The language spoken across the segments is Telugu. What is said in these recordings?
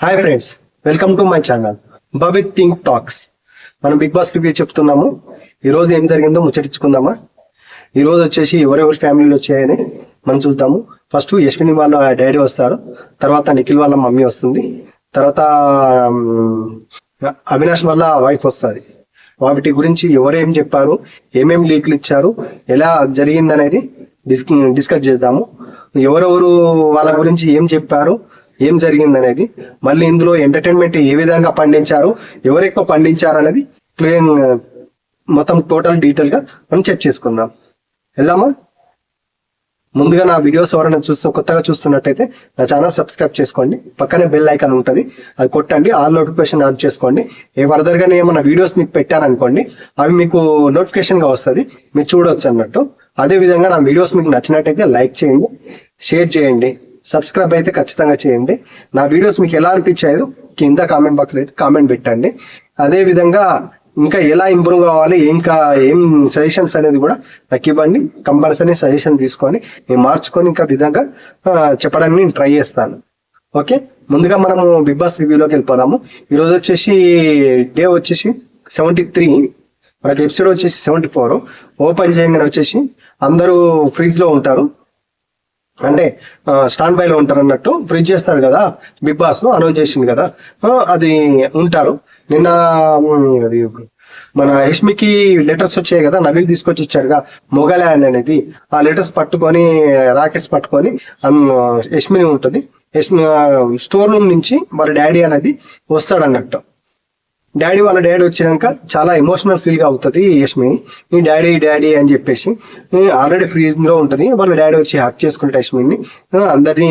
Hi friends welcome to my channel Bhavith king talks మనం బిగ్ బాస్ రివ్యూ చెప్తున్నాము. ఈరోజు ఏం జరిగిందో ముచ్చటించుకుందామా? ఈరోజు వచ్చేసి ఎవరెవరి ఫ్యామిలీలు వచ్చాయని మనం చూద్దాము. ఫస్ట్ యశ్విని వాళ్ళ డాడీ వస్తాడు. తర్వాత నిఖిల్ వాళ్ళ మమ్మీ వస్తుంది. తర్వాత అవినాష్ వాళ్ళ వైఫ్ వస్తుంది. వాటి గురించి ఎవరేం చెప్పారు? ఏమేం లీక్లు ఇచ్చారు? ఎలా జరిగిందనేది డిస్ డిస్కస్ చేద్దాము. ఎవరెవరు వాళ్ళ గురించి ఏం చెప్పారు? ఏం జరిగింది అనేది మళ్ళీ ఇందులో ఎంటర్టైన్మెంట్ ఏ విధంగా పండించారు ఎవరు ఎక్కువ పండించారు అనేది క్లియర్ మొత్తం టోటల్ డీటెయిల్గా మనం చెక్ చేసుకుందాం. వెళ్దామా? ముందుగా నా వీడియోస్ ఎవరైనా చూస్తూ కొత్తగా చూస్తున్నట్టయితే నా ఛానల్ సబ్స్క్రైబ్ చేసుకోండి. పక్కనే బెల్ ఐకాన్ ఉంటుంది. అది కొట్టండి ఆల్ నోటిఫికేషన్ ఆన్ చేసుకోండి. ఏ ఫర్దర్గానే ఏమైనా వీడియోస్ మీకు పెట్టారనుకోండి అవి మీకు నోటిఫికేషన్గా వస్తుంది. మీరు చూడవచ్చు అన్నట్టు. అదే విధంగా నా వీడియోస్ మీకు నచ్చినట్టయితే లైక్ చేయండి షేర్ చేయండి. సబ్స్క్రైబ్ అయితే ఖచ్చితంగా చేయండి. నా వీడియోస్ మీకు ఎలా అనిపించాయో కింద కామెంట్ బాక్స్లో అయితే కామెంట్ పెట్టండి. అదే విధంగా ఇంకా ఎలా ఇంప్రూవ్ కావాలి ఇంకా ఏం సజెషన్స్ అనేది కూడా నాకు ఇవ్వండి. కంపల్సరీ సజెషన్ తీసుకొని నేను మార్చుకొని ఇంకా విధంగా చెప్పడానికి నేను ట్రై చేస్తాను. ఓకే ముందుగా మనము బిగ్ బాస్ రివ్యూలోకి వెళ్ళిపోదాము. ఈరోజు వచ్చేసి డే వచ్చేసి సెవెంటీ త్రీ మనకి ఎపిసోడ్ వచ్చేసి సెవెంటీ ఫోర్ ఓపెన్ చేయగానే వచ్చేసి అందరూ ఫ్రీజ్లో ఉంటారు. అంటే స్టాండ్ బైలో ఉంటారు అన్నట్టు ఫ్రిడ్జ్ చేస్తారు కదా బిగ్ బాస్ అనౌన్స్ చేసింది కదా అది ఉంటారు. నిన్న అది మన యష్మికి లెటర్స్ వచ్చాయి కదా నవీల్ తీసుకొచ్చి ఇచ్చాడుగా మొగలాయన్ అనేది. ఆ లెటర్స్ పట్టుకొని రాకెట్స్ పట్టుకొని యష్మిని ఉంటుంది. యష్మి స్టోర్ రూమ్ నుంచి వాళ్ళ డాడీ అనేది వస్తాడు అన్నట్టు డాడీ వాళ్ళ డాడీ వచ్చినాక చాలా ఎమోషనల్ ఫీల్గా అవుతుంది యష్మి. ఈ డాడీ డాడీ అని చెప్పేసి. ఆల్రెడీ ఫ్రీజ్లో వాళ్ళ డాడీ వచ్చి హ్యాప్ చేసుకుంటే యష్మిని. అందరినీ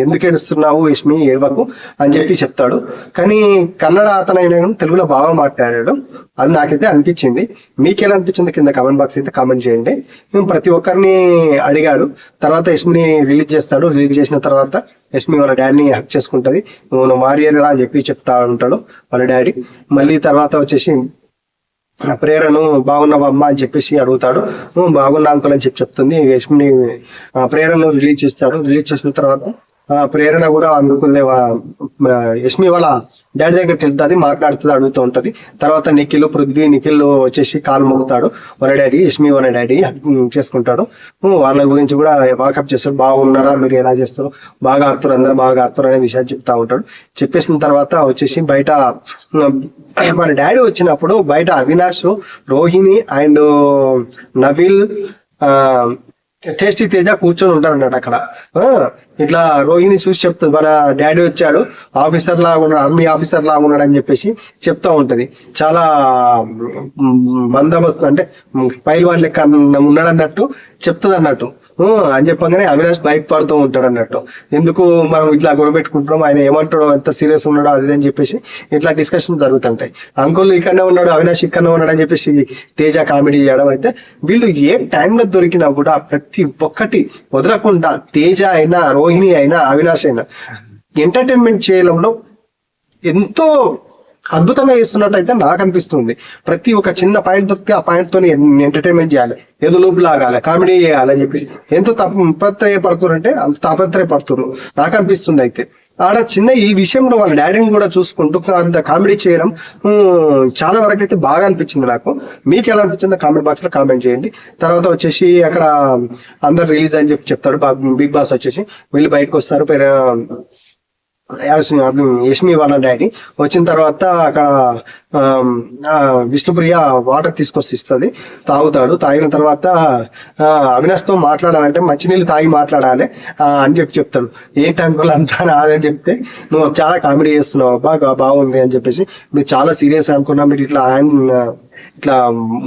ఎందుకు ఏడుస్తున్నావు యష్మి? ఏడవకు అని చెప్పి చెప్తాడు. కానీ కన్నడ అతనైనా తెలుగులో బాగా మాట్లాడాడు. అది నాకైతే అనిపించింది. మీకు ఎలా అనిపించింది కింద కామెంట్ బాక్స్ అయితే కామెంట్ చేయండి. మేము ప్రతి ఒక్కరిని అడిగాడు. తర్వాత యశ్మిని రిలీజ్ చేస్తాడు. రిలీజ్ చేసిన తర్వాత యష్మి వాళ్ళ డాడీని హక్ చేసుకుంటుంది. నువ్వు వారియర్ అని చెప్పి చెప్తా ఉంటాడు వాళ్ళ డాడీ మళ్ళీ తర్వాత వచ్చేసి ప్రేరణను బాగున్నావా అమ్మా అని చెప్పేసి అడుగుతాడు. బాగున్నా అంకుల్ అని చెప్పి చెప్తుంది. యశ్మిని ఆ ప్రేరణను రిలీజ్ చేస్తాడు. రిలీజ్ చేసిన తర్వాత ప్రేరణ కూడా అందుకుందే. యష్మి వాళ్ళ డాడీ దగ్గరికి వెళ్తుంది మాట్లాడుతుంది అడుగుతూ ఉంటది. తర్వాత నిఖిల్ పృథ్వీ నిఖిల్ వచ్చేసి కాలు మొగుతాడు వాళ్ళ డాడీ యష్మి వాళ్ళ డాడీ చేసుకుంటాడు. వాళ్ళ గురించి కూడా వాకప్ చేస్తాడు బాగున్నారా? మీరు ఎలా చేస్తారు? బాగా ఆడుతారు అందరు బాగా ఆడుతారు అనే విషయాలు చెప్తా ఉంటాడు. చెప్పేసిన తర్వాత వచ్చేసి బయట మన డాడీ వచ్చినప్పుడు బయట అవినాష్ రోహిణి అండ్ నవీల్ టేస్టీ తేజ కూర్చొని ఉంటారు అన్నట్టు అక్కడ ఇట్లా రోహిణి చూసి చెప్తుంది మన డాడీ వచ్చాడు ఆఫీసర్ లాగా ఉన్నాడు ఆర్మీ ఆఫీసర్ లాగా ఉన్నాడు అని చెప్పేసి చెప్తా ఉంటది. చాలా బందోబస్తు అంటే పైల్వాన్ లెక్క ఉన్నాడు అన్నట్టు చెప్తుంది అన్నట్టు అని చెప్పగానే అవినాష్ భయపడుతూ ఉంటాడు అన్నట్టు ఎందుకు మనం ఇట్లా గొడవ పెట్టుకుంటున్నాం ఆయన ఏమంటాడో ఎంత సీరియస్ ఉన్నాడో అది ఇది అని చెప్పేసి ఇట్లా డిస్కషన్ జరుగుతుంటాయి. అంకుల్ ఇక్కడనే ఉన్నాడు అవినాష్ ఇక్కడనే ఉన్నాడు అని చెప్పేసి తేజ కామెడీ చేయడం అయితే వీళ్ళు ఏ టైంలో దొరికినా కూడా ప్రతి ఒక్కటి వదలకుండా తేజ అయినా రోహిణి అయినా అవినాష్ అయినా ఎంటర్టైన్మెంట్ చేయడంలో ఎంతో అద్భుతంగా చేస్తున్నట్టయితే నాకు అనిపిస్తుంది. ప్రతి ఒక్క చిన్న పాయింట్ దొరికితే ఆ పాయింట్ ఎంటర్టైన్మెంట్ చేయాలి. ఏదో లోపు లాగాలి కామెడీ చేయాలి అని చెప్పి ఎంత తాపత్రయపడుతున్నారు అంత తాపత్రయపడుతున్నారు నాకు అనిపిస్తుంది అయితే. ఆడ చిన్న ఈ విషయంలో వాళ్ళ డాడీని కూడా చూసుకుంటూ అంత కామెడీ చేయడం చాలా వరకు అయితే బాగా అనిపించింది నాకు. మీకు ఎలా అనిపించిందో కామెంట్ బాక్స్లో కామెంట్ చేయండి. తర్వాత వచ్చేసి అక్కడ అందరు రిలీజ్ అని చెప్పి చెప్తాడు. బిగ్ బాస్ వచ్చేసి. వీళ్ళు బయటకు వస్తారు. పేరు యష్మి వాళ్ళ డాడీ. వచ్చిన తర్వాత అక్కడ విష్ణుప్రియ వాటర్ తీసుకొచ్చి ఇస్తుంది. తాగుతాడు. తాగిన తర్వాత అవినాష్తో మాట్లాడాలంటే మంచినీళ్ళు తాగి మాట్లాడాలి. అని చెప్పి చెప్తాడు. ఏంటి అంకుల్ అంటాను అదని చెప్తే నువ్వు చాలా కామెడీ చేస్తున్నావు. బాగా బాగుంది అని చెప్పేసి. మీరు చాలా సీరియస్ అనుకున్నా మీరు ఇట్లా ఆయన ఇట్లా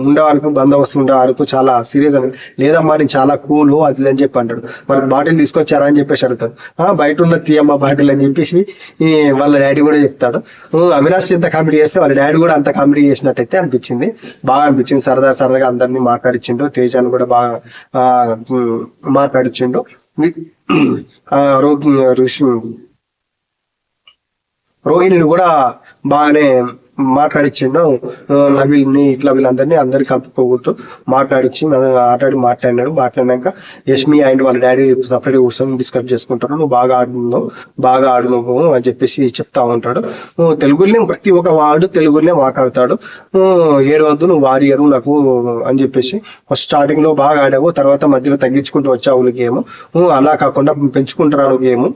ఉండే వరకు బందోబస్తు ఉండే వరకు చాలా సీరియస్ అని లేదమ్మా నేను చాలా కూల్ అది అని చెప్పి అంటాడు. మరి బాటిల్ తీసుకొచ్చారా అని చెప్పేసి అడుగుతాడు. బయట ఉన్న తీయమ్మ బాటిల్ అని చెప్పేసి వాళ్ళ డాడీ కూడా చెప్తాడు. అవినాష్ ఎంత కామెడీ చేస్తే వాళ్ళ డాడీ కూడా అంత కామెడీ చేసినట్టయితే అనిపించింది. బాగా అనిపించింది. సరదా సరదాగా అందరినీ మాట్లాడిచ్చిండు. తేజాన్ని కూడా బాగా మాట్లాడిచ్చిండు. ఋషి రోహిణిని కూడా బాగానే మాట్లాడిచ్చిండు. ఆ, నవీల్ని ఇట్లా వీళ్ళందరినీ అందరికి కలుపుకోకూడదు. మాట్లాడిచ్చి ఆల్రెడీ మాట్లాడినాడు మాట్లాడినాక యష్మి అండ్ వాళ్ళ డాడీ సపరేట్ కూర్చొని డిస్కస్ చేసుకుంటారు. నువ్వు బాగా ఆడుతున్నావు బాగా ఆడు నువ్వు అని చెప్పేసి చెప్తా ఉంటాడు. తెలుగులోనే ప్రతి ఒక్క వాడు తెలుగులోనే మాట్లాడతాడు. ఏడు ఏడవద్దు నువ్వు వారియరు నాకు అని చెప్పేసి ఫస్ట్ స్టార్టింగ్లో బాగా ఆడావు తర్వాత మధ్యలో తగ్గించుకుంటూ వచ్చావు నువ్వు గేమ్. అలా కాకుండా పెంచుకుంటున్నావు గేమ్?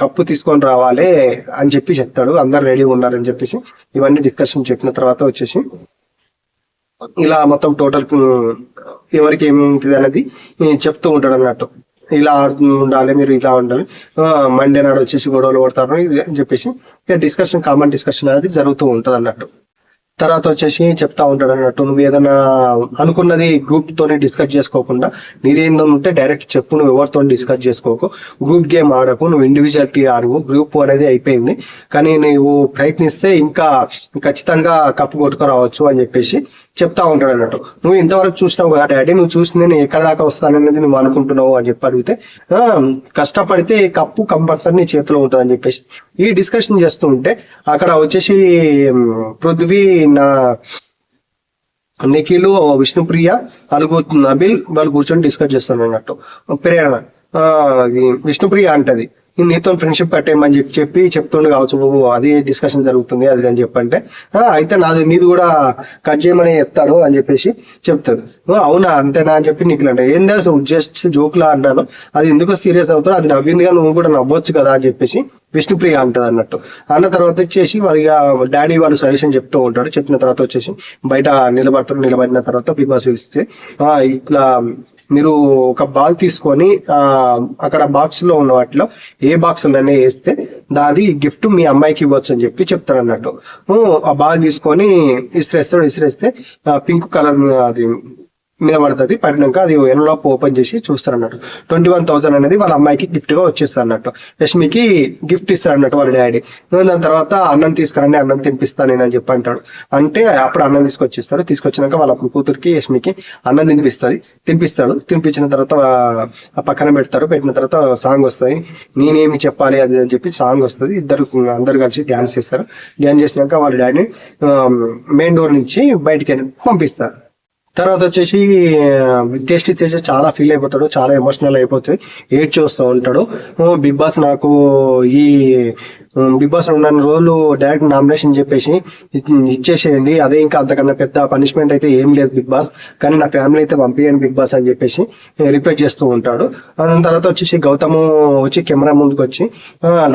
కప్పు తీసుకొని రావాలి అని చెప్పి చెప్తాడు. అందరు రెడీ ఉన్నారని చెప్పేసి ఇవన్నీ డిస్కషన్ చెప్పిన తర్వాత వచ్చేసి ఇలా మొత్తం టోటల్ ఎవరికి ఏముంటుంది అనేది చెప్తూ ఉంటాడు అన్నట్టు. ఇలా ఉండాలి మీరు ఇలా ఉండాలి. మండే నాడు వచ్చేసి గొడవలు పడతారు అని చెప్పేసి ఇక డిస్కషన్ కామన్ డిస్కషన్ అనేది జరుగుతూ ఉంటుంది అన్నట్టు తర్వాత వచ్చేసి చెప్తా ఉంటాడు అన్నట్టు. నువ్వు ఏదైనా అనుకున్నది గ్రూప్ తోనే డిస్కస్ చేసుకోకుండా నీదేందో ఉంటే డైరెక్ట్ చెప్పు నువ్వు ఎవరితో డిస్కస్ చేసుకోకు. గ్రూప్ గేమ్ ఆడకు నువ్వు ఇండివిజువాలిటీ ఆడవు. గ్రూప్ అనేది అయిపోయింది. కానీ నువ్వు ప్రయత్నిస్తే ఇంకా ఖచ్చితంగా కప్పు కొట్టుకురావచ్చు అని చెప్పేసి చెప్తా ఉంటాడు అన్నట్టు. నువ్వు ఇంతవరకు చూసినావు కదా డాడీ నువ్వు చూసి నేను ఎక్కడ దాకా వస్తాననేది నువ్వు అనుకుంటున్నావు అని చెప్పి అడిగితే కష్టపడితే కప్పు కంపల్సరీ నీ చేతిలో ఉంటుంది అని చెప్పేసి. ఈ డిస్కషన్ చేస్తూ ఉంటే అక్కడ వచ్చేసి పృథ్వీ నా నిఖిలు విష్ణుప్రియ అలుగు నబిల్ వాళ్ళు కూర్చొని డిస్కస్ చేస్తాను అన్నట్టు. ప్రేరణ. ఇది విష్ణుప్రియ అంటది. నీతో ఫ్రెండ్షిప్ కట్టేయమని చెప్పి చెప్పి చెప్తుండే కావచ్చు బాబు అది డిస్కషన్ జరుగుతుంది అది అని చెప్పంటే అయితే నాది నీది కూడా కట్ చేయమని చెప్తాడు అని చెప్పేసి చెప్తాడు. అవునా అంతేనా? అని చెప్పి నీకు అంటే ఏం తెలుసు జస్ట్ జోక్లా అన్నాను అది ఎందుకు సీరియస్ అవుతాడు అది నవ్విందిగా నువ్వు కూడా నవ్వచ్చు కదా అని చెప్పేసి విష్ణుప్రియ అంటది అన్నట్టు. అన్న తర్వాత వచ్చేసి వారి డాడీ వాళ్ళు సజెషన్ చెప్తూ ఉంటాడు. చెప్పిన తర్వాత వచ్చేసి బయట నిలబడతారు నిలబడిన తర్వాత బిగ్ బాస్ పిలిస్తే ఇట్లా మీరు ఒక బాల్ తీసుకొని అక్కడ బాక్స్లో ఉన్న వాటిలో ఏ బాక్స్లోనే వేస్తే దాది గిఫ్ట్ మీ అమ్మాయికి ఇవ్వచ్చు అని చెప్పి చెప్తారు అన్నట్టు ఆ బాల్ తీసుకొని ఇసిరేస్తాడు ఇసిరేస్తే పింక్ కలర్ అది మీద పడుతుంది పడినాక అది ఎన్లోప్ ఓపెన్ చేసి చూస్తారు అన్నట్టు ట్వంటీ వన్ థౌసండ్ అనేది వాళ్ళ అమ్మాయికి గిఫ్ట్గా వచ్చేస్తారు అన్నట్టు యష్మికి గిఫ్ట్ ఇస్తారు అన్నట్టు వాళ్ళ డాడీ. దాని తర్వాత అన్నం తీసుకురండి అన్నం తినిపిస్తాను నేను అని చెప్పి అంటాడు. అంటే అప్పుడు అన్నం తీసుకొచ్చిస్తాడు. తీసుకొచ్చినాక వాళ్ళ కూతురికి యష్మికి అన్నం తినిపిస్తుంది. తినిపిస్తాడు. తినిపించిన తర్వాత పక్కన పెడతాడు పెట్టిన తర్వాత సాంగ్ వస్తుంది. నేనేమి చెప్పాలి అది అని చెప్పి సాంగ్ వస్తుంది. ఇద్దరు అందరు కలిసి డ్యాన్స్ చేస్తారు. డ్యాన్స్ చేసినాక వాళ్ళ డాడీని మెయిన్ డోర్ నుంచి బయటికి పంపిస్తారు. తర్వాత వచ్చేసి టేస్టీ తేజ చాలా ఫీల్ అయిపోతాడు చాలా ఎమోషనల్ అయిపోతుంది ఏడ్ చూస్తూ ఉంటాడు. బిగ్ బాస్ నాకు ఈ బిగ్ బాస్ రెండు రోజులు డైరెక్ట్ నామినేషన్ చెప్పేసి ఇచ్చేసేయండి. అదే ఇంకా అంతకన్నా పెద్ద పనిష్మెంట్ అయితే ఏం లేదు బిగ్ బాస్. కానీ నా ఫ్యామిలీ అయితే పంపించండి బిగ్ బాస్ అని చెప్పేసి రిక్వెస్ట్ చేస్తూ ఉంటాడు. దాని తర్వాత వచ్చేసి గౌతమ్ వచ్చి కెమెరా ముందుకు వచ్చి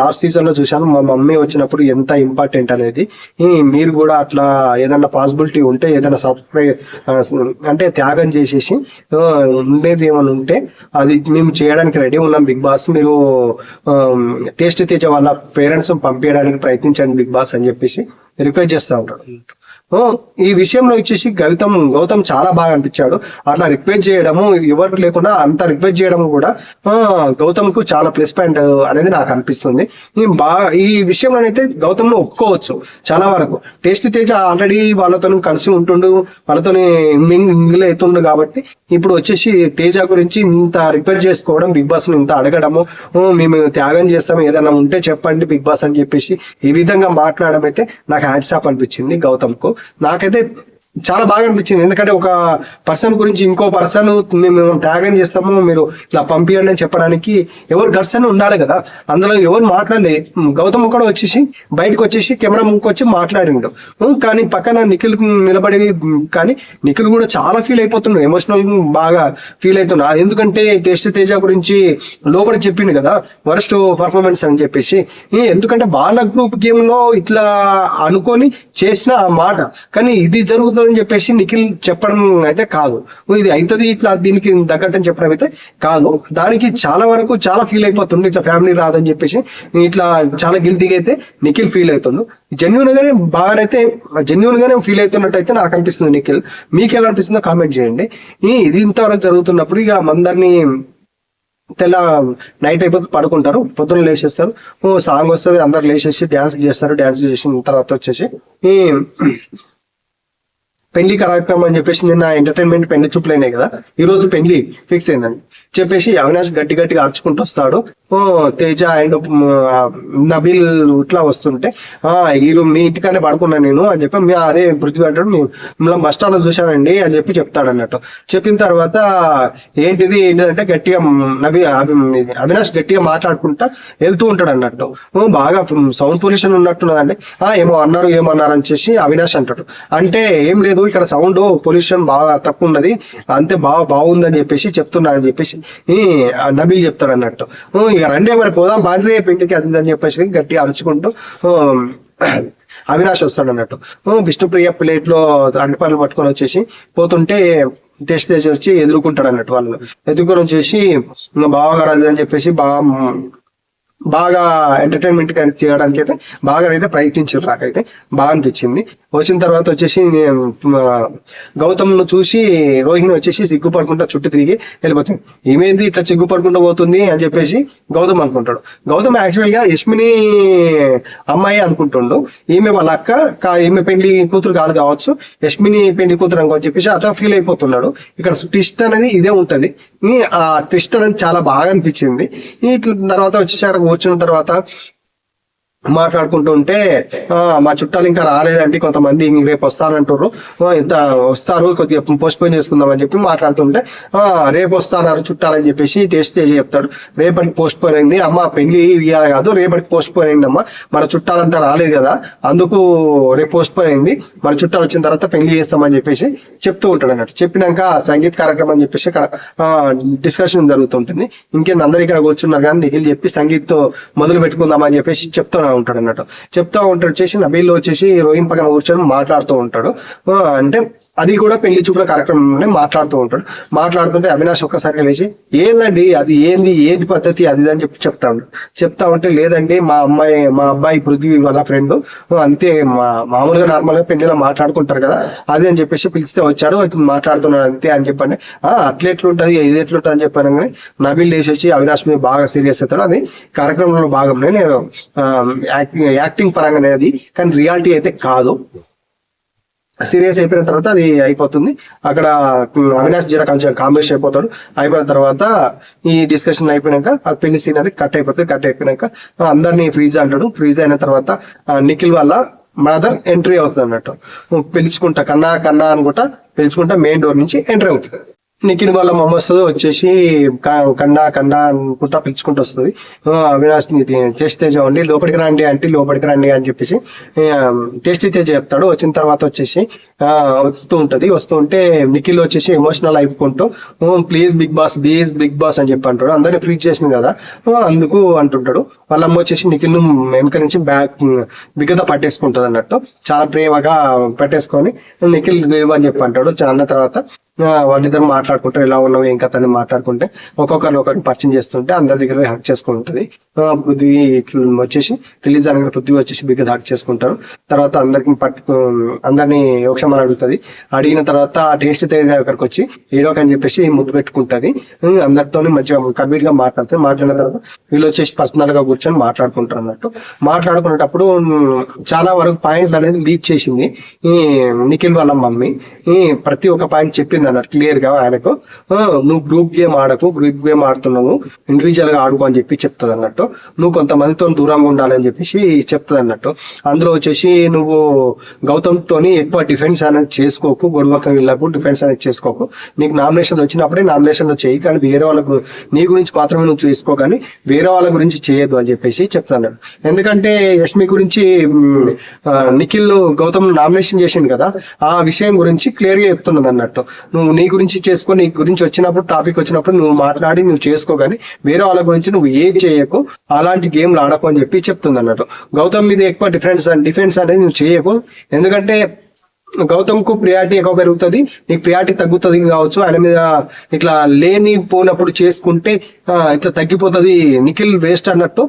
లాస్ట్ సీజన్లో చూశాను. మా మమ్మీ వచ్చినప్పుడు ఎంత ఇంపార్టెంట్ అనేది. మీరు కూడా అట్లా ఏదైనా పాసిబిలిటీ ఉంటే ఏదైనా సబ్స్క్రైబ్ అంటే త్యాగం చేసేసి ఉండేది ఏమైనా ఉంటే అది మేము చేయడానికి రెడీ ఉన్నాం బిగ్ బాస్. మీరు టేస్ట్ తేజ వాళ్ళ పేరెంట్స్ పంపించడానికి ప్రయత్నించండి బిగ్ బాస్ అని చెప్పేసి రిక్వెస్ట్ చేస్తూ ఉంటాడు ఈ విషయంలో వచ్చేసి గౌతమ్ గౌతమ్ చాలా బాగా అనిపించాడు. అట్లా రిక్వెస్ట్ చేయడము ఎవరు లేకుండా అంత రిక్వెస్ట్ చేయడం కూడా గౌతమ్కు గౌతమ్కు చాలా ప్లస్ పాయింట్ అనేది నాకు అనిపిస్తుంది. ఈ బాగా ఈ విషయంలోనైతే గౌతమ్ను ఒప్పుకోవచ్చు చాలా వరకు. టేస్ట్ తేజ ఆల్రెడీ వాళ్ళతో కలిసి ఉంటుండు వాళ్ళతోనే మింగిల్ అవుతుండు కాబట్టి ఇప్పుడు వచ్చేసి తేజ గురించి ఇంత రిక్వెస్ట్ చేసుకోవడం బిగ్ బాస్ని ఇంత అడగడము మేము త్యాగం చేస్తాం ఏదైనా ఉంటే చెప్పండి బిగ్ బాస్ అని చెప్పేసి ఈ విధంగా మాట్లాడడం అయితే నాకు హ్యాట్సాప్ అనిపించింది గౌతమ్కు నాకైతే చాలా బాగా అనిపించింది. ఎందుకంటే ఒక పర్సన్ గురించి ఇంకో పర్సన్ మేము త్యాగం చేస్తాము మీరు ఇలా పంపించండి అని చెప్పడానికి ఎవరు గట్స్ అని ఉండాలి కదా. అందులో ఎవరు మాట్లాడలే. గౌతమ్ కూడా వచ్చేసి బయటకు వచ్చేసి కెమెరా ముందుకు వచ్చి మాట్లాడిండు. కానీ పక్కన నిఖిల్ నిలబడి కానీ నిఖిల్ కూడా చాలా ఫీల్ అయిపోతుండు. ఎమోషనల్ బాగా ఫీల్ అవుతుండు ఎందుకంటే టేస్ట్ తేజ గురించి లోపల చెప్పిండు కదా వరస్ట్ పర్ఫార్మెన్స్ అని చెప్పేసి. ఎందుకంటే వాళ్ళ గ్రూప్ గేమ్లో ఇట్లా అనుకొని చేసిన ఆ మాట. కానీ ఇది జరుగుతుంది అవుతుందని చెప్పేసి నిఖిల్ చెప్పడం అయితే కాదు. ఇది అవుతుంది ఇట్లా దీనికి తగ్గట్టని చెప్పడం అయితే కాదు. దానికి చాలా వరకు చాలా ఫీల్ అయిపోతుంది ఇట్లా ఫ్యామిలీ రాదని చెప్పేసి ఇట్లా చాలా గిల్టీగా అయితే నిఖిల్ ఫీల్ అవుతుండు. జెన్యున్ గానే బాగానైతే జెన్యున్ గానే ఫీల్ అవుతున్నట్టు అయితే నాకు అనిపిస్తుంది నిఖిల్. మీకు ఎలా అనిపిస్తుందో కామెంట్ చేయండి. ఇది ఇంతవరకు జరుగుతున్నప్పుడు ఇక అందరినీ తెల్ల నైట్ అయిపోతే పడుకుంటారు. పొద్దున్న లేచేస్తారు. ఓ సాంగ్ వస్తుంది అందరు లేచేసి డ్యాన్స్ చేస్తారు. డ్యాన్స్ చేసిన తర్వాత వచ్చేసి ఈ పెళ్ళి కార్యక్రమం అని చెప్పేసి నిన్న ఎంటర్టైన్మెంట్ పెళ్ళి చూపులైనాయి కదా. ఈ రోజు పెళ్ళి ఫిక్స్ అయిందండి చెప్పేసి అవినాష్ గట్టి గట్టిగా అరుచుకుంటూ వస్తాడు. తేజ అండ్ నబీల్ ఇట్లా వస్తుంటే ఆ మీ ఇంటికానే పడుకున్నాను నేను అని చెప్పి మీ అదే పృథ్వీ అంటాడు మిమ్మల్ని బస్ స్టాండ్లో చూశానండి అని చెప్పి చెప్తాడు అన్నట్టు. చెప్పిన తర్వాత ఏంటిది ఏంటిదంటే గట్టిగా నబీ అభి- అవినాష్ గట్టిగా మాట్లాడుకుంటా వెళ్తూ ఉంటాడు అన్నట్టు. బాగా సౌండ్ పొల్యూషన్ ఉన్నట్టున్నదండి. ఆ ఏమో అన్నారు ఏమన్నారు అని చెప్పి అవినాష్ అంటాడు. అంటే ఏం లేదు ఇక్కడ సౌండ్ పొల్యూషన్ బాగా తక్కువ ఉన్నది అంతే బాగా బాగుందని చెప్పేసి చెప్తున్నా అని చెప్పేసి నబీల్ చెప్తాడు అన్నట్టు. ఇక రండి మరి పోదాం బాండ్రీ ఇంటికి అది అని చెప్పేసి గట్టిగా అరుచుకుంటూ అవినాష్ వస్తాడు అన్నట్టు. విష్ణుప్రియ ప్లేట్లో అన్ని పనులు పట్టుకొని వచ్చేసి పోతుంటే టెస్ట్ చేసి వచ్చి ఎదుర్కొంటాడు అన్నట్టు వాళ్ళు ఎదుర్కొని వచ్చేసి బావగారు అని చెప్పేసి బాగా బాగా ఎంటర్టైన్మెంట్ చేయడానికి అయితే బాగా అయితే ప్రయత్నించారు నాకైతే. బాగా అనిపించింది. వచ్చిన తర్వాత వచ్చేసి నేను, గౌతమ్ను చూసి రోహిణి వచ్చేసి సిగ్గుపడుకుంటా చుట్టూ తిరిగి వెళ్ళిపోతుంది. ఏమైంది? ఇట్లా సిగ్గుపడుకుంటూ పోతుంది? అని చెప్పేసి గౌతమ్ అనుకుంటాడు. గౌతమ్ యాక్చువల్గా యష్మిని అమ్మాయి అనుకుంటుండు. ఈమె వాళ్ళ అక్క కా- ఈమె పెళ్ళి కూతురు కాదు కావచ్చు. యష్మిని పెళ్ళి కూతురు అనుకో చెప్పేసి అట్లా ఫీల్ అయిపోతున్నాడు. ఇక్కడ ట్విస్ట్ అనేది ఇదే ఉంటది. ఈ ఆ ట్విస్ట్ అనేది చాలా బాగా అనిపించింది. ఇట్ల తర్వాత వచ్చేసి అక్కడ కూర్చున్న తర్వాత మాట్లాడుకుంటూ ఉంటే మా చుట్టాలు ఇంకా రాలేదంటే కొంతమంది రేపు వస్తానంటారు ఇంత వస్తారు కొద్దిగా పోస్ట్ పోన్ చేసుకుందాం అని చెప్పి మాట్లాడుతుంటే రేపు వస్తానారు చుట్టాలని చెప్పేసి టేస్ట్ చేసి చెప్తాడు. రేపటికి పోస్ట్ పోన్ అయింది. అమ్మ పెళ్ళి ఇవ్వాలి కాదు రేపటికి పోస్ట్ పోన్ అమ్మ మన చుట్టాలంతా రాలేదు కదా అందుకు రేపు పోస్ట్ పోన్ అయింది. మన చుట్టాలు వచ్చిన తర్వాత పెళ్ళి చేస్తామని చెప్పేసి చెప్తూ ఉంటాడు అన్నట్టు. చెప్పినాక సంగీత కార్యక్రమం అని చెప్పేసి అక్కడ డిస్కషన్ జరుగుతుంటుంది ఇంకేంది అందరు ఇక్కడ కూర్చున్నారు కానీ దిగిలి చెప్పి సంగీత్తో మొదలు పెట్టుకుందామని చెప్పేసి చెప్తాను ఉంటాడు అన్నట్టు చెప్తా ఉంటాడు వచ్చేసి నబీల్ వచ్చేసి రోహిన్ పక్కన కూర్చొని మాట్లాడుతూ ఉంటాడు. అంటే అది కూడా పెళ్ళి చూపుల కార్యక్రమంలోనే మాట్లాడుతూ ఉంటాడు. మాట్లాడుతుంటే అవినాష్ ఒక్కసారి లేచి ఏందండి? అది ఏంది? ఏంటి పద్ధతి? అది అని చెప్పి చెప్తా ఉంటాడు. చెప్తా ఉంటే లేదండి మా అమ్మాయి మా అబ్బాయి పృథ్వీ వాళ్ళ ఫ్రెండ్. అంతే మా మామూలుగా నార్మల్గా పెళ్ళిలో మాట్లాడుకుంటారు కదా. అది అని చెప్పేసి పిలిస్తే వచ్చాడు. మాట్లాడుతున్నాడు అంతే అని చెప్పండి. ఆ అట్లా ఎట్లుంటది? ఇది ఎట్లుంటుంది? అని చెప్పాను కానీ నబీల్ లేచి వచ్చి అవినాష్ మీద బాగా సీరియస్ అవుతాడు. అది కార్యక్రమంలో భాగంలో నేను యాక్టింగ్ యాక్టింగ్ పరంగానే అది. కానీ రియాలిటీ అయితే కాదు. సీరియస్ అయిపోయిన తర్వాత అది అయిపోతుంది. అక్కడ అవినాష్ జీరా కొంచెం కాంబినేషన్ అయిపోతాడు. అయిపోయిన తర్వాత ఈ డిస్కషన్ అయిపోయినాక ఆ పెళ్ళి సీన్ అది కట్ అయిపోతుంది. కట్ అయిపోయినాక అందరినీ ఫ్రీజ్ అంటాడు. ఫ్రీజ్ అయిన తర్వాత నిఖిల్ వల్ల మదర్ ఎంట్రీ అవుతుంది అన్నట్టు. పిలుచుకుంటా కన్నా కన్నా అనుకుంటా పిలుచుకుంటా మెయిన్ డోర్ నుంచి ఎంట్రీ అవుతుంది. నిఖిల్ వాళ్ళ మమ్మస్ వచ్చేసి కండా కండా అనుకుంటా పిలుచుకుంటూ వస్తుంది. అవినాష్ టేస్ట్ తేజ ఉండి లోపలికి రండి అంటే లోపలికి రండి అని చెప్పేసి టేస్ట్ తేజ చెప్తాడు. వచ్చిన తర్వాత వచ్చేసి వస్తూ ఉంటది. వస్తూ ఉంటే నిఖిల్ వచ్చేసి emotional అయిపోకుంటూ please big boss please big boss అని చెప్పి అంటాడు. అందరినీ ఫ్రీ చేసింది కదా. అందుకు అంటుంటాడు. వాళ్ళ అమ్మ వచ్చేసి నిఖిల్ను వెనక నుంచి బ్యాక్ బిగ్గత పట్టేసుకుంటది అన్నట్టు చాలా ప్రేమగా పెట్టేసుకొని నిఖిల్ లేవు అని చెప్పి అంటాడు. చా- అన్న తర్వాత వాళ్ళిద్దరు మాట్లాడుకుంటారు ఎలా ఉన్నావు ఏం కథ అని మాట్లాడుకుంటే ఒక్కొక్కరిని ఒకరిని పరిచయం చేస్తుంటే అందరి దగ్గర హక్ చేసుకుంటుంది. పృథ్వీ ఇట్లా వచ్చేసి రిలీజ్ అనగా పృథ్వీ వచ్చేసి బిగ్గ హక్ చేసుకుంటారు. తర్వాత అందరికి పట్టు అందరినీ యోక్షమని అడుగుతుంది. అడిగిన తర్వాత ఆ టేస్ట్ తేజ ఒకరికి వచ్చి ఏడోక అని చెప్పేసి ముద్దు పెట్టుకుంటుంది. అందరితో మంచిగా కన్వీట్గా మాట్లాడుతుంది మాట్లాడిన తర్వాత వీళ్ళు వచ్చేసి పర్సనల్గా కూర్చొని మాట్లాడుకుంటారు అన్నట్టు. మాట్లాడుకునేటప్పుడు చాలా వరకు పాయింట్లు అనేది లీడ్ చేసింది ఈ నిఖిల్ వాళ్ళ మమ్మీ. ఈ ప్రతి ఒక్క పాయింట్ చెప్పింది అన్నాడు క్లియర్గా ఆయనకు నువ్వు గ్రూప్ గేమ్ ఆడకు గ్రూప్ గేమ్ ఆడుతున్నావు ఇండివిజువల్గా ఆడుకో అని చెప్పి చెప్తుంది అన్నట్టు. నువ్వు కొంతమందితో దూరంగా ఉండాలని చెప్పేసి చెప్తుంది అన్నట్టు. అందులో వచ్చేసి నువ్వు గౌతమ్ తోని ఎక్కువ డిఫెన్స్ అనేది చేసుకోకు గొడవకు వెళ్ళకు డిఫెన్స్ అనేది చేసుకోకు. నీకు నామినేషన్ వచ్చినప్పుడే నామినేషన్ చేయి కానీ వేరే వాళ్ళకు నీ గురించి మాత్రమే నువ్వు చేసుకో కానీ వేరే వాళ్ళ గురించి చేయొద్దు అని చెప్పేసి చెప్తాను ఎందుకంటే యష్మి గురించి నిఖిల్ గౌతమ్ నామినేషన్ చేసిండు కదా ఆ విషయం గురించి క్లియర్గా చెప్తున్నది అన్నట్టు. నువ్వు నీ గురించి చేసుకో నీ గురించి వచ్చినప్పుడు టాపిక్ వచ్చినప్పుడు నువ్వు మాట్లాడి నువ్వు చేసుకో కానీ వేరే వాళ్ళ గురించి నువ్వు ఏ చేయకు అలాంటి గేమ్లు ఆడకు అని చెప్పి చెప్తుంది అన్నట్టు. గౌతమ్ మీద ఎక్కువ డిఫరెన్స్ డిఫెన్స్ అనేది నువ్వు చేయకు. ఎందుకంటే గౌతమ్కు ప్రియారిటీ ఎక్కువ పెరుగుతుంది. నీకు ప్రియారిటీ తగ్గుతుంది కావచ్చు. ఆయన మీద ఇట్లా లేని పోనప్పుడు చేసుకుంటే ఇట్లా తగ్గిపోతుంది. నిఖిల్ వేస్ట్ అన్నట్టు.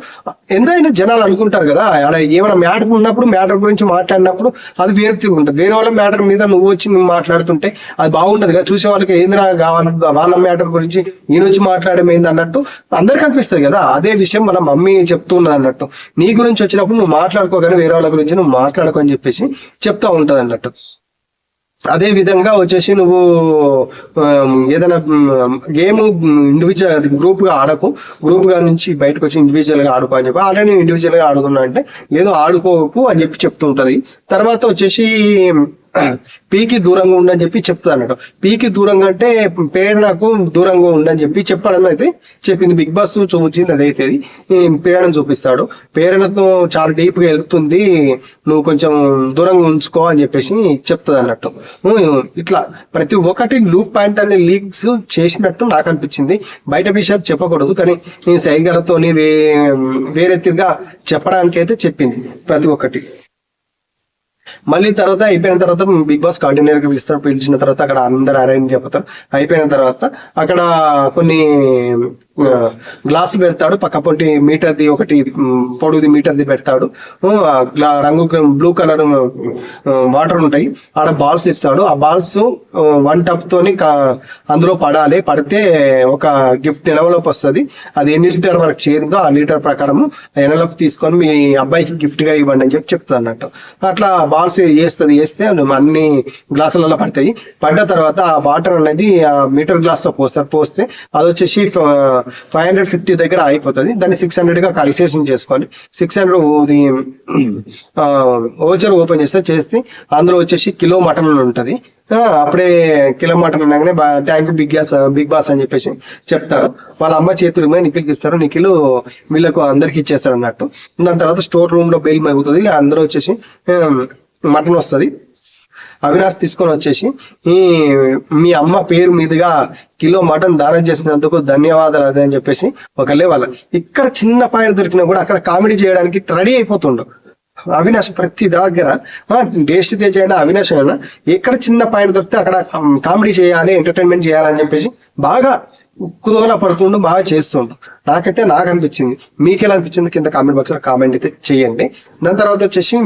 ఎంతైనా జనాలు అనుకుంటారు కదా ఆడ ఏమైనా మ్యాటర్ ఉన్నప్పుడు మ్యాటర్ గురించి మాట్లాడినప్పుడు అది వేరే తిరిగి ఉంటుంది వేరే వాళ్ళ మ్యాటర్ మీద నువ్వు వచ్చి నువ్వు మాట్లాడుతుంటే అది బాగుండదు కదా. చూసే వాళ్ళకి ఏందిరా కావాలి వాళ్ళ మ్యాటర్ గురించి నేను వచ్చి మాట్లాడడం ఏంది అన్నట్టు అందరికి అనిపిస్తుంది కదా. అదే విషయం మన మమ్మీ చెప్తున్నది అన్నట్టు. నీ గురించి వచ్చినప్పుడు నువ్వు మాట్లాడుకోగానే వేరే వాళ్ళ గురించి నువ్వు మాట్లాడుకో అని చెప్పేసి చెప్తా ఉంటుంది అన్నట్టు. అదే విధంగా వచ్చేసి నువ్వు ఏదైనా గేమ్ ఇండివిజువల్ అది గ్రూప్గా ఆడకు. గ్రూప్గా నుంచి బయటకు వచ్చి ఇండివిజువల్గా ఆడుకో అని చెప్పి ఆల్రెడీ ఇండివిజువల్గా ఆడుకున్నా అంటే ఏదో ఆడుకోకు అని చెప్పి చెప్తుంటుంది. తర్వాత వచ్చేసి పీకి దూరంగా ఉండని చెప్పి చెప్తా అన్నట్టు పీకి దూరంగా అంటే ప్రేరణకు దూరంగా ఉండని చెప్పి చెప్పడం అయితే చెప్పింది. బిగ్ బాస్ చూపించింది అదైతే అది. ప్రేరణ చూపిస్తాడు. ప్రేరణతో చాలా డీప్గా వెళ్తుంది. నువ్వు కొంచెం దూరంగా ఉంచుకో అని చెప్పేసి చెప్తుంది అన్నట్టు ఇట్లా ప్రతి ఒక్కటి లూప్ పాయింట్ అనే లీక్స్ చేసినట్టు నాకు అనిపించింది. బయట విషయాలు చెప్పకూడదు కానీ ఈ సైగలతోని వే వేరే తిరిగా చెప్పడానికి అయితే చెప్పింది ప్రతి ఒక్కటి. మళ్ళీ తర్వాత అయిపోయిన తర్వాత బిగ్ బాస్ కంటిన్యూర్ పిలుస్తారు పిలిచిన తర్వాత అక్కడ అందరు అరేంజ్ చెప్తారు అయిపోయిన తర్వాత అక్కడ కొన్ని ఆ, గ్లాసులు పెడతాడు పక్క పొంటి మీటర్ది ఒకటి పొడుగుది మీటర్ది పెడతాడు. రంగు బ్లూ కలర్ వాటర్ ఉంటాయి. ఆడ బాల్స్ ఇస్తాడు. ఆ బాల్స్ వన్ టప్ తోని అందులో పడాలి. పడితే ఒక గిఫ్ట్ ఎనవలోపు వస్తుంది. అది ఎన్ని లీటర్ వరకు చేరిందో ఆ లీటర్ ప్రకారం ఎనవలప్ తీసుకొని మీ అబ్బాయికి గిఫ్ట్గా ఇవ్వండి అని చెప్పి చెప్తా అన్నట్టు. అట్లా బాల్స్ వేస్తుంది వేస్తే అన్ని గ్లాసులలో పడతాయి. పడ్డ తర్వాత ఆ వాటర్ అనేది ఆ మీటర్ గ్లాస్లో పోస్తారు పోస్తే అది వచ్చేసి ఫైవ్ హండ్రెడ్ ఫిఫ్టీ దగ్గర అయిపోతుంది. దాన్ని సిక్స్ హండ్రెడ్గా క్యాలిక్యులేషన్ చేసుకోవాలి. సిక్స్ హండ్రెడ్ ఓచర్ ఓపెన్ చేస్తే చేస్తే అందులో వచ్చేసి కిలో మటన్ ఉంటుంది. అప్పుడే కిలో మటన్ అనగానే thank you big big boss అని చెప్పేసి చెప్తారు. వాళ్ళ అమ్మ చేతులు మీద నిఖిల్కి ఇస్తారు. నిఖిల్ వీళ్ళకు అందరికి ఇచ్చేస్తారు అన్నట్టు. దాని తర్వాత స్టోర్ రూమ్లో బెయిల్ మరుగుతుంది. అందరూ వచ్చేసి మటన్ వస్తుంది. అవినాష్ తీసుకొని వచ్చేసి ఈ మీ అమ్మ పేరు మీదుగా కిలో మటన్ దానం చేసినందుకు ధన్యవాదాలు అదే అని చెప్పేసి ఒక లెవెల్ ఇక్కడ చిన్న పాయింట్ దొరికినా కూడా అక్కడ కామెడీ చేయడానికి రెడీ అయిపోతుండు. అవినాష్ ప్రతి దగ్గర డేస్ట్ తేజ్ అయినా అవినాష్ అయినా. ఎక్కడ చిన్న పాయింట్ దొరికితే అక్కడ కామెడీ చేయాలి ఎంటర్టైన్మెంట్ చేయాలని చెప్పేసి బాగా కుదోలా పడుతుండు బాగా చేస్తుండు. నాకైతే నాకు అనిపించింది. మీకు ఎలా అనిపించింది? కింద కామెంట్ బాక్స్ కామెంట్ అయితే చేయండి. దాని తర్వాత వచ్చేసి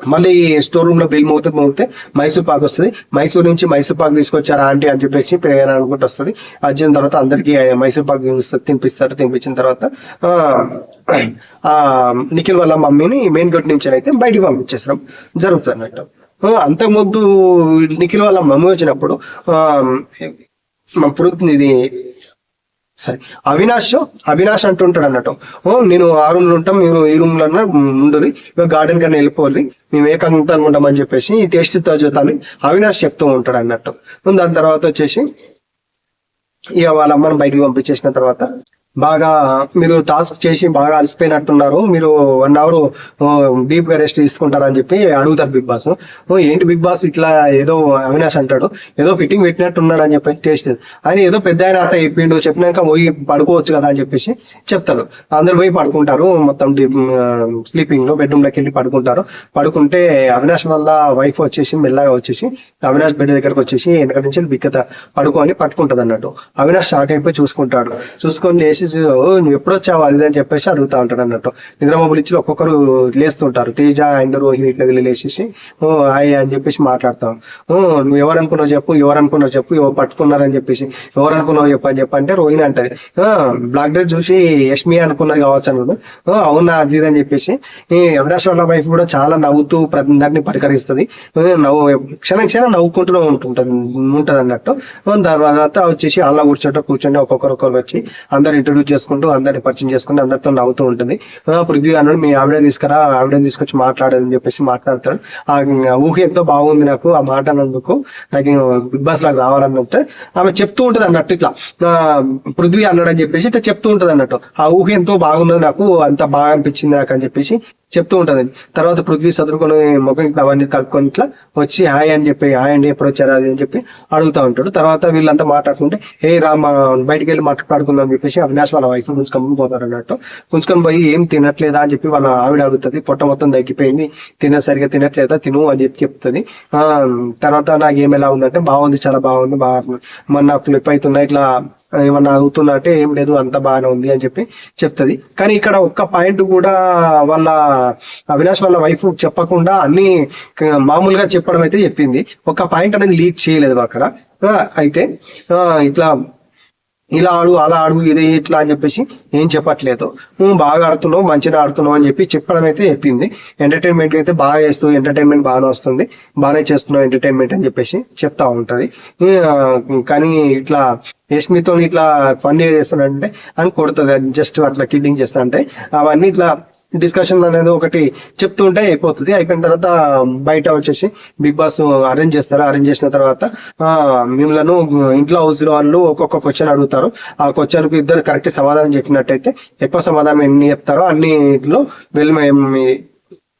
మళ్ళీ స్టోర్ రూమ్లో బిల్ మోతే మోగితే మైసూర్ పాక్ వస్తుంది. మైసూర్ నుంచి మైసూర్ పాక్ తీసుకొచ్చారా ఆంటీ అని చెప్పేసి ప్రేరణ అనుకుంటూ వస్తుంది. వచ్చిన తర్వాత అందరికి మైసూర్ పాక్ తినిపిస్తారు. తినిపించిన తర్వాత ఆ, నిఖిల్ వాళ్ళ మమ్మీని మెయిన్ గేట్ నుంచి అయితే బయటికి పంపించేసడం జరుగుతుంది అన్నట్టు అంతకుముందు నిఖిల్ వాళ్ళ మమ్మీ వచ్చినప్పుడు మా పురుగు ఇది సరే. అవినాష్ అవినాష్ అంటుంటాడు అన్నట్టు. ఓ నేను ఆ రూమ్లో ఉంటాం మీరు ఈ రూమ్లో అన్న ఉండరు ఇక గార్డెన్ కన్నా వెళ్ళిపోవాలి మేము ఏకాంతంగా ఉంటామని చెప్పేసి ఈ టేస్ట్తో చూద్దామని అవినాష్ చెప్తూ ఉంటాడు అన్నట్టు. దాని తర్వాత వచ్చేసి ఇక వాళ్ళ అమ్మని బయటికి పంపించేసిన తర్వాత బాగా మీరు టాస్క్ చేసి బాగా అలసిపోయినట్టున్నారు. మీరు వన్ అవర్ డీప్గా రెస్ట్ తీసుకుంటారని చెప్పి అడుగుతారు బిగ్ బాస్. ఏంటి బిగ్ బాస్ ఇట్లా ఏదో అవినాష్ అంటాడు. ఏదో ఫిట్టింగ్ పెట్టినట్టున్నాడు అని చెప్పి టేస్ట్ ఆయన ఏదో పెద్ద ఆయన అట్లా చెప్పిండు చెప్పినాక పోయి పడుకోవచ్చు కదా అని చెప్పేసి చెప్తారు. అందరు పోయి పడుకుంటారు. మొత్తం స్లీపింగ్లో బెడ్రూమ్లోకి వెళ్ళి పడుకుంటారు. పడుకుంటే అవినాష్ వల్ల వైఫ్ వచ్చేసి మెల్లగా వచ్చేసి అవినాష్ బెడ్ దగ్గరకు వచ్చేసి వెనక నుంచి బిక్కత పడుకొని పట్టుకుంటది అన్నట్టు అవినాష్ షాక్ అయిపోయి చూసుకుంటాడు. చూసుకొని లేచి నువ్వు ఎప్పుడొచ్చావు? అది ఇది అని చెప్పేసి అడుగుతా ఉంటాడు అన్నట్టు. నిద్రమోబులు ఇచ్చి ఒక్కొక్కరు లేస్తుంటారు. తేజ అండ్ రోహిణి ఇట్లా వెళ్ళి లేచేసి ఓ హాయ్ అని చెప్పేసి మాట్లాడతాం. నువ్వు ఎవరు అనుకున్నావు చెప్పు ఎవరు అనుకున్నావు చెప్పు ఎవరు పట్టుకున్నారని చెప్పేసి ఎవరు అనుకున్నావు చెప్పు అని చెప్పి అంటే రోహిణి అంటది. బ్లాక్ డ్రెస్ చూసి యష్మి అనుకున్నది కావచ్చు అనుకుంది "ఓ, అవునా అది ఇది అని చెప్పేసి ఈ అవినాష్ వాళ్ళ వైఫ్ కూడా చాలా నవ్వుతూ ప్రతిదాన్ని పరికరిస్తుంది. నవ్వు క్షణం క్షణం నవ్వుకుంటూ ఉంటుంటది ఉంటది అన్నట్టు దాని తర్వాత వచ్చేసి అలా కూర్చోట కూర్చొని ఒక్కొక్కరు వచ్చి అందరు ఇంట్రడ్యూస్ చేసుకుంటూ అందరిని పరిచయం చేసుకుని అందరితో నవ్వుతూ ఉంటుంది. పృథ్వీ అన్నాడు మీ ఆవిడ తీసుకురా ఆవిడ తీసుకొచ్చి మాట్లాడదని చెప్పేసి మాట్లాడతాడు. ఆ ఊహ ఎంతో బాగుంది నాకు ఆ మాట అన్నందుకు. నాకు బిగ్ బాస్ లాగా రావాలన్నట్టు. ఆమె చెప్తూ ఉంటుంది అన్నట్టు ఇట్లా. పృథ్వీ అన్నాడు అని చెప్పేసి ఇట్లా చెప్తూ ఉంటుంది అన్నట్టు. ఆ ఊహ ఎంతో బాగున్నది నాకు అంత బాగా అనిపించింది నాకు అని చెప్పేసి చెప్తూ ఉంటుంది. తర్వాత పృథ్వీ చదువుకొని ముఖం ఇట్లా అవన్నీ కలుపుకొని ఇట్లా వచ్చి హాయ్ అని చెప్పి హాయ్ అండి ఎప్పుడు వచ్చారు అది అని చెప్పి అడుగుతా ఉంటాడు. తర్వాత వీళ్ళంతా మాట్లాడుకుంటే ఏ రామ బయటికి వెళ్ళి మాట్లాడుకుందాం చెప్పేసి అవినాష్ వాళ్ళ వైఫ్ గుంజుకొని పోతాడు అన్నట్టు. గుంజుకొని పోయి ఏం తినట్లేదా? అని చెప్పి వాళ్ళ ఆవిడ అడుగుతుంది. పొట్ట మొత్తం తగ్గిపోయింది. తిన సరిగా తినట్లేదా? తిను అని చెప్పి చెప్తుంది. తర్వాత నాకు ఏం ఎలా ఉందంటే బాగుంది చాలా బాగుంది బాగా మొన్న ఫ్లిప్ అవుతున్నా ఇట్లా ఏమన్నా అవుతున్నా అంటే ఏం లేదు అంత బాగానే ఉంది అని చెప్పి చెప్తుంది. కానీ ఇక్కడ ఒక్క పాయింట్ కూడా వాళ్ళ అవినాష్ వాళ్ళ వైఫ్ చెప్పకుండా అన్ని మామూలుగా చెప్పడం అయితే చెప్పింది. ఒక పాయింట్ అనేది లీక్ చేయలేదు అక్కడ. అయితే ఇట్లా ఇలా ఆడు అలా ఆడు ఇదే ఇట్లా అని చెప్పేసి ఏం చెప్పట్లేదు. నువ్వు బాగా ఆడుతున్నావు మంచిగా ఆడుతున్నావు అని చెప్పి చెప్పడం అయితే చెప్పింది. ఎంటర్టైన్మెంట్ అయితే బాగా చేస్తూ ఎంటర్టైన్మెంట్ బాగానే వస్తుంది. బాగానే చేస్తున్నావు ఎంటర్టైన్మెంట్ అని చెప్పేసి చెప్తా ఉంటది. కానీ ఇట్లా యష్మితో ఇట్లా ఫన్ చేస్తున్నాడంటే అని కొడుతుంది జస్ట్ అట్లా కిడ్డింగ్ చేస్తా అంటే అవన్నీ ఇట్లా డిస్కషన్ అనేది ఒకటి చెప్తుంటే అయిపోతుంది. అయిపోయిన తర్వాత బయట వచ్చేసి బిగ్ బాస్ అరేంజ్ చేస్తారు. అరేంజ్ చేసిన తర్వాత మిమ్మల్ని ఇంట్లో హౌస్ వాళ్ళు ఒక్కొక్క క్వశ్చన్ అడుగుతారు. ఆ క్వశ్చన్కు ఇద్దరు కరెక్ట్ సమాధానం చెప్పినట్టయితే ఎక్కువ సమాధానం ఎన్ని చెప్తారో అన్నిట్లో వెళ్ళి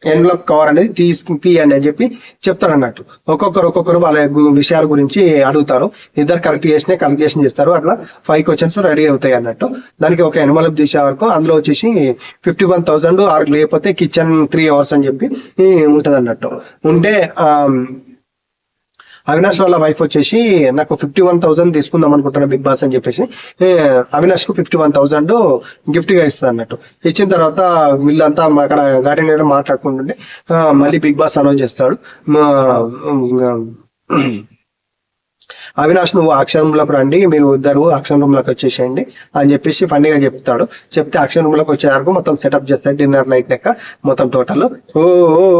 ఎన్వలప్ కవర్ అనేది తీసుకు తీయండి అని చెప్పి చెప్తారు అన్నట్టు ఒక్కొక్కరు ఒక్కొక్కరు వాళ్ళ గు- విషయాల గురించి అడుగుతారు. ఇద్దరు కరెక్ట్ చేసినా కన్ఫ్యూషన్ చేస్తారు. అట్లా ఫైవ్ క్వశ్చన్స్ రెడీ అవుతాయి అన్నట్టు. దానికి ఒక ఎన్వలప్ తీసే వరకు అందులో వచ్చేసి ఫిఫ్టీ వన్ థౌసండ్ ఆరు లేకపోతే కిచెన్ త్రీ అవర్స్ అని చెప్పి ఉంటది అన్నట్టు ఉంటే అవినాష్ వాళ్ళ వైఫ్ వచ్చేసి నాకు ఫిఫ్టీ వన్ థౌసండ్ తీసుకుందాం అనుకుంటున్నా బిగ్ బాస్ అని చెప్పేసి. అవినాష్కు ఫిఫ్టీ వన్ థౌసండ్ గిఫ్ట్గా ఇస్తుంది అన్నట్టు. ఇచ్చిన తర్వాత వీళ్ళంతా మా అక్కడ గార్డెన్ ఏరియా మాట్లాడుకుంటుంటే మళ్ళీ బిగ్ బాస్ అనౌన్స్ చేస్తాడు. అవినాష్ నువ్వు యాక్షన్ రూమ్లోకి రండి మీరు ఇద్దరు అక్షరం రూమ్లోకి వచ్చేసేయండి అని చెప్పేసి ఫన్నీగా చెప్తాడు. చెప్తే అక్షరం రూమ్లోకి మొత్తం సెటప్ చేస్తాడు డిన్నర్ నైట్ లెక్క మొత్తం టోటల్ ఓ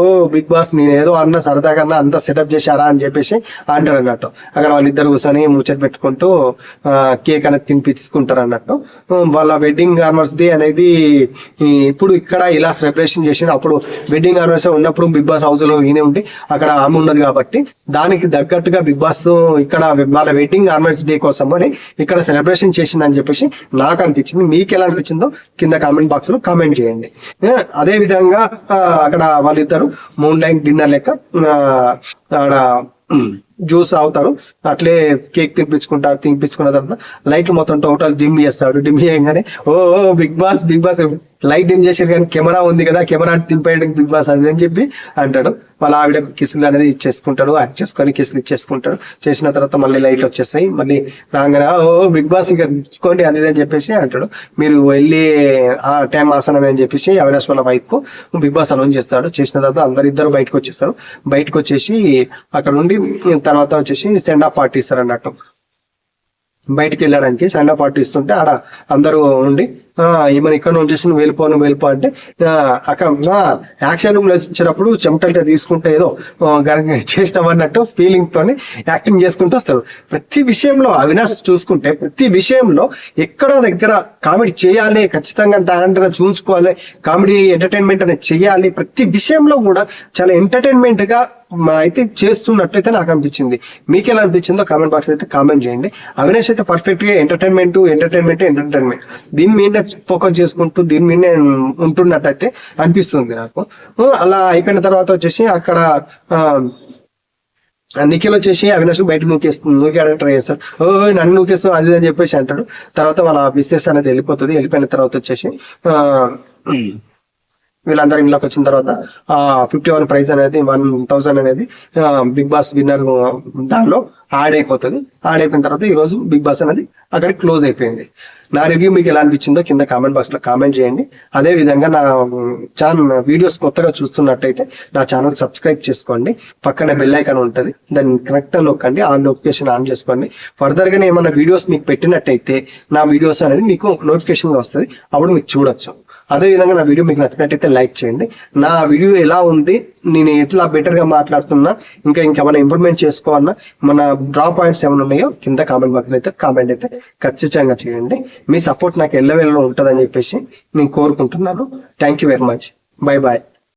ఓ బిగ్ బాస్ నేను ఏదో అన్న సరదాగా అన్న అంతా సెటప్ చేశారా అని చెప్పేసి అంటాడు అన్నట్టు. అక్కడ వాళ్ళిద్దరు కూర్చొని ముచ్చట పెట్టుకుంటూ కేక్ అనేది తినిపించుకుంటారు అన్నట్టు. వాళ్ళ వెడ్డింగ్ డే అనేది ఇప్పుడు ఇక్కడ ఇలా సెలబ్రేషన్ చేసి అప్పుడు వెడ్డింగ్ ఆనివర్సరీ ఉన్నప్పుడు బిగ్ బాస్ హౌస్లో ఈయనే ఉండి అక్కడ ఆమె ఉన్నది కాబట్టి దానికి తగ్గట్టుగా బిగ్ బాస్ ఇక్కడ వాళ్ళ వెడ్డింగ్ ఆనివర్సరీ డే కోసం అని ఇక్కడ సెలబ్రేషన్ చేసిందని చెప్పేసి నాకు అనిపించింది. మీకు ఎలా అనిపించిందో కింద కామెంట్ బాక్స్లో కామెంట్ చేయండి. అదే విధంగా అక్కడ వాళ్ళిద్దరు మూన్ లైన్ డిన్నర్ లెక్క అక్కడ జ్యూస్ అవుతారు అట్లే కేక్ తినిపించుకుంటారు తినిపించుకున్న తర్వాత లైట్లు మొత్తం టోటల్ డిమ్ చేస్తాడు. డిమ్ చేయగానే ఓ, big boss big boss light dim చేశారు కానీ కెమెరా ఉంది కదా కెమెరా తింపేయడానికి బిగ్ బాస్ అది అని చెప్పి అంటాడు. వాళ్ళ ఆవిడకు కిసులు అనేది ఇచ్చేసుకుంటాడు యాక్ట్ చేసుకొని కిసులు ఇచ్చేసుకుంటాడు. చేసిన తర్వాత మళ్ళీ లైట్ వచ్చేస్తాయి. మళ్ళీ రాగానే ఓ బిగ్ బాస్ ఇక్కడ ఇచ్చుకోండి అది అని చెప్పేసి అంటాడు. మీరు వెళ్ళి ఆ టైం ఆసనం అని చెప్పేసి అవినాష్ వాళ్ళ వైఫ్ బిగ్ బాస్ అనౌన్స్ చేస్తాడు. చేసిన తర్వాత అందరు ఇద్దరు బయటకు వచ్చేస్తారు. బయటకు వచ్చేసి అక్కడ ఉండి తర్వాత వచ్చేసి సెండ్ ఆఫ్ పార్టీ ఇస్తారు అన్నట్టు బయటికి వెళ్ళడానికి సెండ్ ఆఫ్ పార్టీ ఇస్తుంటే ఆడ అందరూ ఉండి ఏమైనా ఈమెను ఇక్కడ నుంచి వచ్చేసి వెళ్ళిపో అంటే అక్కడ యాక్షన్ రూమ్లో వచ్చినప్పుడు చెమటంటే తీసుకుంటే ఏదో ఆ, చేసినాం అన్నట్టు ఫీలింగ్ తోని యాక్టింగ్ చేసుకుంటూ వస్తాడు. ప్రతి విషయంలో అవినాష్ చూసుకుంటే ప్రతి విషయంలో ఎక్కడ దగ్గర కామెడీ చేయాలి ఖచ్చితంగా టాలెంట్ అనేది చూసుకోవాలి కామెడీ ఎంటర్టైన్మెంట్ అనేది చేయాలి ప్రతి విషయంలో కూడా చాలా ఎంటర్టైన్మెంట్గా అయితే చేస్తున్నట్టయితే నాకు అనిపించింది. మీకు ఎలా అనిపించిందో కామెంట్ బాక్స్ అయితే కామెంట్ చేయండి. అవినాష్ అయితే పర్ఫెక్ట్గా ఎంటర్టైన్మెంట్ ఎంటర్టైన్మెంట్ ఎంటర్టైన్మెంట్ దీని మీద ఫోకస్ చేసుకుంటూ దీని మీదనే ఉంటున్నట్టయితే అనిపిస్తుంది నాకు. అలా అయిపోయిన తర్వాత వచ్చేసి అక్కడ నిఖిల్ వచ్చేసి అవినాష్ బయట నూకేస్తుంది నూకేయడానికి ట్రై చేస్తాడు. ఓ నన్ను నూకేస్తావు అది అని చెప్పేసి అంటాడు. తర్వాత వాళ్ళ బిజినెస్ అనేది వెళ్ళిపోతుంది. వెళ్ళిపోయిన తర్వాత వచ్చేసి ఆ, వీళ్ళందరూ ఇంట్లోకి వచ్చిన తర్వాత ఫిఫ్టీ వన్ ప్రైజ్ అనేది వన్ థౌసండ్ అనేది బిగ్ బాస్ విన్నర్ దానిలో యాడ్ అయిపోతుంది. యాడ్ అయిపోయిన తర్వాత ఈ రోజు బిగ్ బాస్ అనేది అక్కడ క్లోజ్ అయిపోయింది. నా రివ్యూ మీకు ఎలా అనిపించిందో కింద కామెంట్ బాక్స్లో కామెంట్ చేయండి. అదే విధంగా నా ఛానల్ వీడియోస్ కొత్తగా చూస్తున్నట్టయితే నా ఛానల్ సబ్స్క్రైబ్ చేసుకోండి. పక్కన బెల్ ఐకాన్ ఉంటుంది. దాన్ని కనెక్ట్ నొక్కండి. ఆ నోటిఫికేషన్ ఆన్ చేసుకోండి. ఫర్దర్గా ఏమైనా వీడియోస్ మీకు పెట్టినట్టయితే నా వీడియోస్ అనేది మీకు నోటిఫికేషన్ వస్తుంది. అప్పుడు మీకు చూడొచ్చు. అదే విధంగా నా వీడియో మీకు నచ్చినట్టయితే లైక్ చేయండి. నా వీడియో ఎలా ఉంది? నేను ఎట్లా బెటర్గా మాట్లాడుతున్నా? ఇంకా ఇంకేమైనా ఇంప్రూవ్మెంట్ చేసుకోవాలన్నా? మన డ్రా పాయింట్స్ ఏమైనా ఉన్నాయో కింద కామెంట్ బాక్స్ అయితే కామెంట్ అయితే ఖచ్చితంగా చేయండి. మీ సపోర్ట్ నాకు ఎల్లవేళలో ఉంటుందని చెప్పేసి నేను కోరుకుంటున్నాను. Thank you very much bye bye